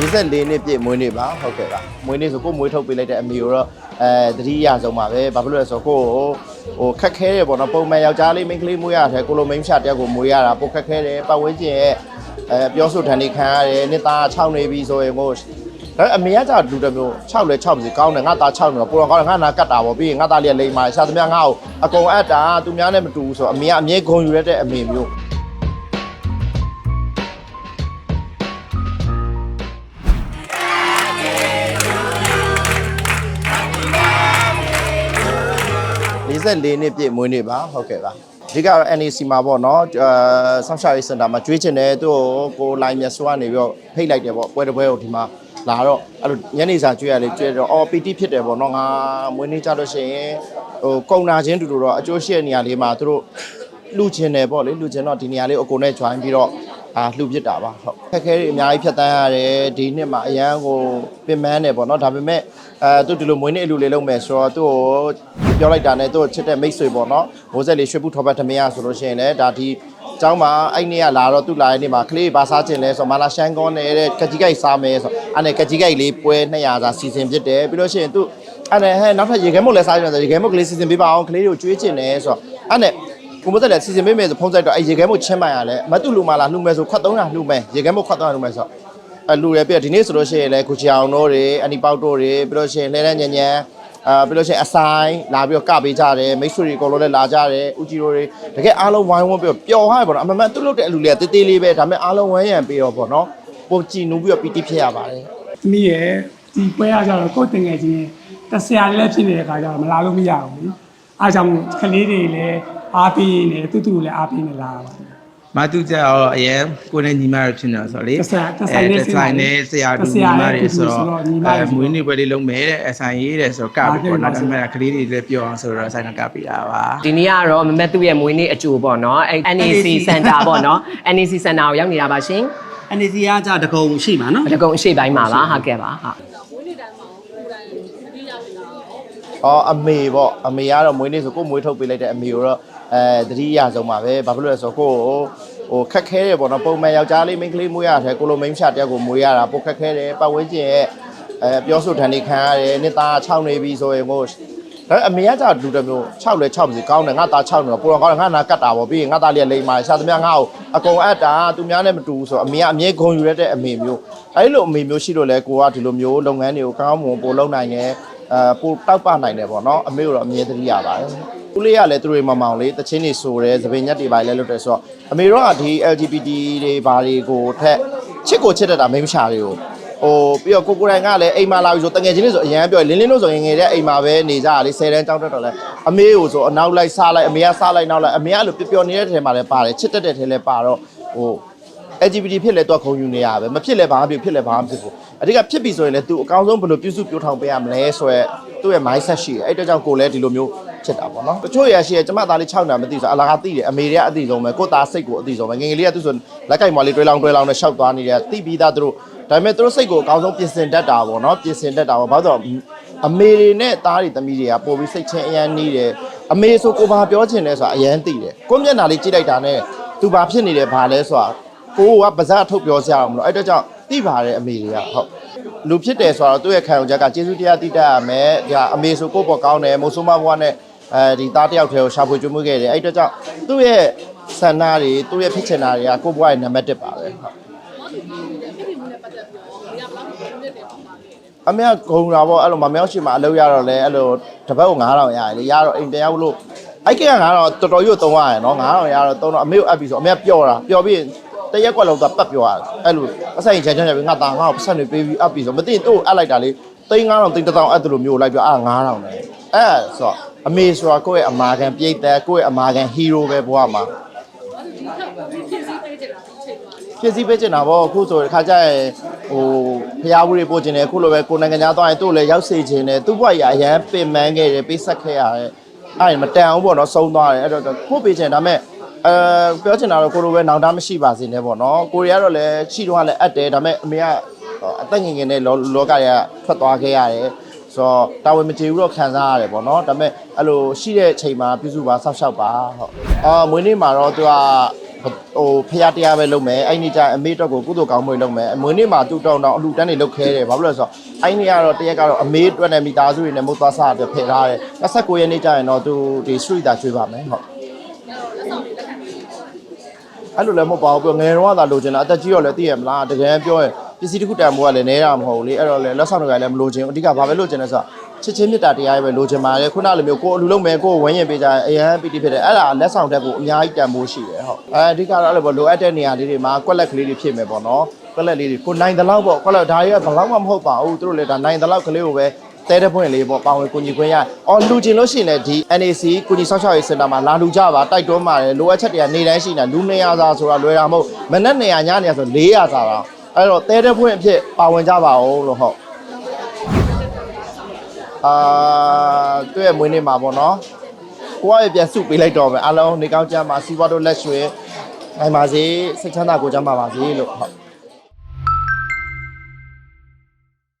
44နှစ်ပြည့်မွေးနေ့ပါဟုတ်ကဲ့ပါမွေးနေ့ဆိုကိုယ်မွေးထုတ်ပေးလိုက်တဲ့အမေကိုတော့အဲတတိယဆုံးပါပဲဘာဖြစ်လို့လဲဆိုတော့ကိုယ့်ကိုဟိုခက်ခဲတယ်ပေါ့နော်ပုံမှန်ယောက်ျားလေးမိန်းကလေးမွေးရတယ်ကိုလိုမိန်းရှာတယောက်ကိုမွေးရတာပိုခက်ခဲတယ်ပတ်ဝန်းကျင်ရဲ့အဲပြောဆိုထန်နေခံရတယ်နှစ်သား6နေပြီဆိုရင်ကိုဒါအမေကကြာလူတစ်မျိုး6လဲ6ပြီကောင်းတယ်ငါသား6နေတော့ပိုတော့ကောင်းတယ်ငါနာကတ်တာပေါ့ပြီးရင်ငါသားလေးကလိမ့်ပါရှာသမျှငါ့ကိုအကုန်အပ်တာသူများနဲ့မတူဘူးဆိုတော့အမေကအမြဲဂုံယူရတဲ့အမေမျိုး 44နှစ်ပြည့်မွေးနေ့ပါဟုတ်ကဲ့ပါအဓိကတော့ NAC မှာပေါ့နော်အဲဆောင်းရှာရေးစင်တာမှာကျွေးချင်တယ်သူ့ကိုကိုလိုင်းမြတ်စွာနေပြီးတော့ဖိတ်လိုက်တယ်ပေါ့ပွဲတစ်ပွဲကိုဒီမှာလာတော့အဲ့လိုညနေစာကျွေးရလေကျွေးတော့အော် PT ဖြစ်တယ်ပေါ့နော်ငါမွေးနေ့ကြလို့ရှိရင်ဟိုကုံနာချင်းတူတူတော့အကျိုးရှိတဲ့နေရာလေးမှာသူတို့လှူချင်တယ်ပေါ့လေလှူချင်တော့ဒီနေရာလေးကိုအကုန်နဲ့ join ပြီးတော့ အာလှူဖြစ်တာပါဟုတ်ခက်ခဲတွေအများကြီးဖြတ်တန်းရတယ်ဒီနှစ်မှာအရန်ကိုပင်ပန်းတယ်ပေါ့နော်ဒါပေမဲ့အဲသူဒီလိုမွေးနေ့အလူလေးလုပ်မယ်ဆိုတော့သူ့ကိုပြောလိုက်တာနဲ့သူ့ကိုချစ်တဲ့မိတ်ဆွေပေါ့နော်မိုးဆက်လေးရွှေပူထော်ပတ်ထမရဆိုလို့ရှိရင်လည်းဒါဒီအเจ้าမှာအဲ့နေ့ကလာတော့သူ့လာတဲ့နေ့မှာကလေးဘာစားချင်လဲဆိုတော့မာလာရှန်ကောနဲ့တဲ့ကကြီးကိုက်စားမယ်ဆိုတော့အဲ့နဲ့ကကြီးကိုက်လေးပွဲ200စာစီစဉ်ဖြစ်တယ်ပြီးလို့ရှိရင်သူအဲ့နဲ့ဟဲ့နောက်ထပ်ရေခဲမုတ်လည်းစားကြတယ်ရေခဲမုတ်ကလေးစီစဉ်ပေးပါအောင်ကလေးတွေကိုကျွေးချင်တယ်ဆိုတော့အဲ့နဲ့ ကိုမသက်လည်းစီစဉ်ပေးမယ်ဆိုဖုန်းဆိုင်တော့အဲရေခဲမို့ချင်းမှန်ရလဲမတူလူမလာလှူမယ်ဆိုခွက်300လှူမယ်ရေခဲမို့ခွက်300လှူမယ်ဆိုအဲလှူရပြဒီနေ့ဆိုလို့ရှိရင်လည်းကိုချီအောင်တို့တွေအနီပေါက်တို့တွေပြီးလို့ရှိရင်လဲလဲညံညံအာပြီးလို့ရှိရင်အဆိုင်လာပြီးတော့ကပေးကြတယ်မိတ်ဆွေတွေအကုန်လုံးလည်းလာကြတယ်ဦးကြီးတို့တွေတကယ်အားလုံးဝိုင်းဝန်းပြီးတော့ပျော်ဟရပေါ့နော်အမှန်မှန်သူ့လုပ်တဲ့အလူလေးကတေးသေးလေးပဲဒါပေမဲ့အားလုံးဝမ်းရံပြီးတော့ပေါ့နော်ပုံကြည်နူးပြီးတော့ပီတိဖြစ်ရပါတယ်သမီးရဲ့ဒီပွဲရကြတော့ကိုယ်တင်ငယ်ချင်းတဆရာလေးလည်းဖြစ်နေတဲ့ခါကျတော့မလာလို့မရဘူးလေအားကြောင့်ကလေးတွေလည်း အားပေးနေတူတူလည်းအားပေးနေလာပါမတူကြတော့အရင်ကိုယ်နဲ့ညီမတို့ဖြစ်နေဆိုတော့လေတစ်ဆိုင်တစ်ဆိုင်နဲ့တစ်ဆိုင်နဲ့ဆရာတို့ညီမတွေဆိုတော့အဲမွေးနေ့ပွဲလေးလုပ်မယ်တဲ့အဆိုင်ရေးတယ်ဆိုတော့ကပ်ပြီးပေါ့နော်ဒါပေမဲ့ကလေးတွေလည်းပြောအောင်ဆိုတော့ဆိုင်ကကပ်ပြီးတာပါဒီနေ့ကတော့မမတ်သူ့ရဲ့မွေးနေ့အကြိုပေါ့နော်အဲ NAC Center ပေါ့နော် NAC Center ကိုရောက်နေတာပါရှင်အနေစီကကြတကုံရှိမှာနော်အတကုံအရှိပိုင်းမှာပါဟုတ်ကဲ့ပါဟုတ်အော်အမေပေါ့အမေကတော့မွေးနေ့ဆိုကိုယ်မွေးထုတ်ပေးလိုက်တဲ့အမေကိုတော့ အဲတတိယဆုံးပါပဲဘာဖြစ်လို့လဲဆိုတော့ကိုယ့်ကိုဟိုခက်ခဲတယ်ပေါ့နော်ပုံမှန်ယောက်ျားလေးမိန်းကလေးမွေးရတယ်ကိုလိုမိန်းရှာတယောက်ကိုမွေးရတာပိုခက်ခဲတယ်ပတ်ဝန်းကျင်ရဲ့အဲပြောဆိုထန်နေခံရတယ်နှစ်သား6နေပြီဆိုရင်ကိုဒါအမေကကြာလူတစ်မျိုး6လဲ6ပြီကောင်းတယ်ငါသား6နေတော့ပိုတော့ကောင်းတယ်ငါနာကတ်တာပေါ့ပြီးရင်ငါသားလေးကလိမ့်ပါရှာသမျှငါ့ကိုအကုန်အပ်တာသူများနဲ့မတူဘူးဆိုတော့အမေကအမြဲဂုံယူရတဲ့အမေမျိုးအဲဒီလိုအမေမျိုးရှိလို့လဲကိုကဒီလိုမျိုးလုပ်ငန်းတွေကိုကောင်းကောင်းမွန်ပိုလုပ်နိုင်တယ်အဲပိုတောက်ပနိုင်တယ်ပေါ့နော်အမေတို့တော့အမြဲတမ်းရပါတယ် ဦးလေးကလည်းသူတွေမမောင်လေးတချင်းနေဆိုတယ်သပင်ညက်တွေပါလဲလုပ်တယ်ဆိုတော့အမေတို့ကဒီ LGBT တွေဘာတွေကိုထက်ချစ်ကိုချစ်တတ်တာမိန်းမရှာတွေကိုဟိုပြီးတော့ကိုကိုတိုင်ကလည်းအိမ်မှာလာပြီဆိုတငယ်ချင်းလေးဆိုအရန်ပြောလင်းလင်းလို့ဆိုရင်ငယ်တဲ့အိမ်မှာပဲနေကြတာလေ10တန်းကြောင်းတက်တော့လဲအမေကိုဆိုအနောက်လိုက်စားလိုက်အမေကစားလိုက်နောက်လိုက်အမေကအဲ့လိုပျော်ပျော်နေတဲ့ထဲမှာလည်းပါတယ်ချစ်တတ်တဲ့ထဲလည်းပါတော့ဟို LGBT ဖြစ်လဲတော့ခုံယူနေရပဲမဖြစ်လဲဘာမှဖြစ်ဖြစ်လဲဘာမှဖြစ်ဘူးအဓိကဖြစ်ပြီဆိုရင်လည်း तू အကောင်းဆုံးဘယ်လိုပြုစုပြောထောင်ပေးရမလဲဆိုရက်သူ့ရဲ့ mindset ရှိတယ်အဲ့အတွက်ကြောင့်ကိုလည်းဒီလိုမျိုး ဖြစ်တာပေါ့နော်တချို့ရရှိရကျမသားလေး6နာမသိဆိုအလာကသိတယ်အမေတွေကအသိဆုံးပဲကိုသားစိတ်ကိုအသိဆုံးပဲငယ်ငယ်လေးကသူဆိုလက်ကင်မလေးတွဲလောင်းတွဲလောင်းနဲ့ရှောက်သွားနေတယ်သိပြီးသားသူတို့ဒါပေမဲ့သူတို့စိတ်ကိုအကောင်းဆုံးပြင်ဆင်တတ်တာပေါ့နော်ပြင်ဆင်တတ်တာပေါ့ဘာလို့လဲဆိုတော့အမေတွေနဲ့သားတွေသမီးတွေကပို့ပြီးစိတ်ချင်းအရန်နေတယ်အမေဆိုကိုဘာပြောချင်လဲဆိုတာအရန်သိတယ်ကိုမျက်နှာလေးကြည့်လိုက်တာနဲ့သူဘာဖြစ်နေတယ်ဘာလဲဆိုတာကိုကပါဇက်ထုတ်ပြောစရာအောင်မလို့အဲ့တော့ကြောင့်သိပါတယ်အမေတွေကဟုတ်လူဖြစ်တယ်ဆိုတော့သူ့ရဲ့ခံယူချက်ကကျေးဇူးတရားတိတတ်ရမယ်ဒါအမေဆိုကိုယ့်ပေါ်ကောင်းတယ်မိုးဆိုးမဘွားနဲ့ အဲဒီသားတစ်ယောက်တည်းကိုရှာဖွေကျွေးမွေးခဲ့တယ်အဲ့တော့ကြောင့်သူ့ရဲ့ဆန္ဒတွေသူ့ရဲ့ဖြစ်ချင်တာတွေကကိုယ့်ဘွားရဲ့နံပါတ်1ပါပဲဟုတ်အမေကဂုံတာပေါ့အဲ့လိုမမြောက်ရှိမှအလုပ်ရတော့လဲအဲ့လိုတစ်ပတ်ကို9000ရတယ်လေရတော့အိမ်ပြန်ရောက်လို့အဲ့က9000တော့တော်တော်ရွတ်သုံးရတယ်နော်9000ရတော့သုံးတော့အမေကိုအပ်ပြီးဆိုအမေကပျော့တာပျော့ပြီးတရက်ကွက်လောက်သာပတ်ပြောရတယ်အဲ့လိုအဆိုင်ချန်ချန်ချန်ပြီးငါသားငါ့ကိုပတ်စံတွေပေးပြီးအပ်ပြီးဆိုမသိရင်သူ့ကိုအပ်လိုက်တာလေသိန်း9000သိန်း1000အပ်တယ်လို့မျိုးလိုက်ပြောအာ9000လေအဲ့ဆိုတော့ အမေဆိုတာကိုယ့်ရဲ့အမာခံပြိတ်သက်ကိုယ့်ရဲ့အမာခံဟီးရိုးပဲဘဝမှာဖြစ်စီပေးချင်တာပေါ့အခုဆိုခါကျရင်ဟိုဖျားဝူတွေပို့ချင်တယ်အခုလိုပဲကိုနိုင်ငံသားသွားရင်သူ့ကိုလည်းရောက်စေချင်တယ်သူ့ဘဝကြီးအရန်ပင်ပန်းခဲ့တယ်ပေးဆက်ခဲ့ရတယ်အဲ့ဒါမတန်အောင်ပေါ့နော်ဆုံးသွားတယ်အဲ့တော့ကို့ပေးချင်ဒါပေမဲ့အဲပြောချင်တာတော့ကိုလိုပဲနောင်တမရှိပါစေနဲ့ပေါ့နော်ကိုရီးယားတော့လည်းရှိတော့လည်းအပ်တယ်ဒါပေမဲ့အမေကအသက်ငယ်ငယ်နဲ့လောလောကတွေကထွက်သွားခဲ့ရတယ် ဆိုတော့တာဝန်မကျေဘူးတော့ခံစားရတယ်ပေါ့နော်ဒါပေမဲ့အဲ့လိုရှိတဲ့အချိန်မှာပြုစုပါဆောက်ရှောက်ပါဟုတ်အာမွေးနေ့မှာတော့သူကဟိုဖျားတရားပဲလုပ်မယ်အဲ့ဒီကျရင်အမေအတွက်ကိုကုသိုလ်ကောင်းမှုတွေလုပ်မယ်မွေးနေ့မှာသူ့တောင်းတောင်းအလူတန်းတွေလုပ်ခဲတယ်ဘာလို့လဲဆိုတော့အဲ့ဒီကတော့တရက်ကတော့အမေအတွက်နဲ့မိသားစုတွေနဲ့မုတ်သွားစားအတွက်ဖယ်ထားတယ်29ရက်နေ့ကျရင်တော့သူဒီ street တာကျွေးပါမယ်ဟုတ်အဲ့လိုလည်းမဟုတ်ပါဘူးပြောငယ်တော့ကသာလိုချင်တာအသက်ကြီးတော့လည်းသိရမလားတကယ်ပြောရင် ပစ္စည်းတစ်ခုတန်ဖိုးကလည်းနဲတာမဟုတ်ဘူးလေအဲ့တော့လည်းလက်ဆောင်တွေကလည်းမလိုချင်ဘူးအဓိကဘာပဲလိုချင်လဲဆိုတော့ချစ်ချင်းမြတ်တာတရားပဲလိုချင်ပါတယ်ခုနလိုမျိုးကိုယ်အလူလုံးမယ်ကိုယ်ဝန်းရင်ပေးကြရင်အရန်ပီတိဖြစ်တယ်အဲ့ဒါလက်ဆောင်တက်ဖို့အများကြီးတန်ဖိုးရှိတယ်ဟုတ်အဲအဓိကတော့အဲ့လိုပေါ့လိုအပ်တဲ့နေရာလေးတွေမှာကွက်လက်ကလေးတွေဖြစ်မယ်ပေါ့နော်ကွက်လက်လေးတွေကိုနိုင်တဲ့လောက်ပေါ့ကွက်လက်ဒါတွေကဘယ်လောက်မှမဟုတ်ပါဘူးသူတို့လည်းဒါနိုင်တဲ့လောက်ကလေးကိုပဲတဲတဲ့ပွင့်လေးပေါ့ပါဝင်ကိုညီခွင့်ရအော်လူကျင်လို့ရှိရင်လည်းဒီ NAC ကိုညီဆောက်ရှောက်ရေးစင်တာမှာလာလူကြပါတိုက်တွန်းပါတယ်လိုအပ်ချက်တွေကနေတိုင်းရှိနေတာလူ200စာဆိုတာလွယ်တာမဟုတ်မနေ့200ညနေဆို400စာတော့ အဲ့တော့တဲတဲ့ပွင့်အဖြစ်ပါဝင်ကြပါဦးလို့ဟုတ်အာတွေ့ရမွေးနေ့မှာပေါ့နော်ကိုကရပြန်စုပေးလိုက်တော့မယ်အားလုံးနေကောင်းကြမှာစီးပွားတို့လက်ရွှေနိုင်ပါစေစိတ်ချမ်းသာကိုကြမှာပါစေလို့ဟုတ်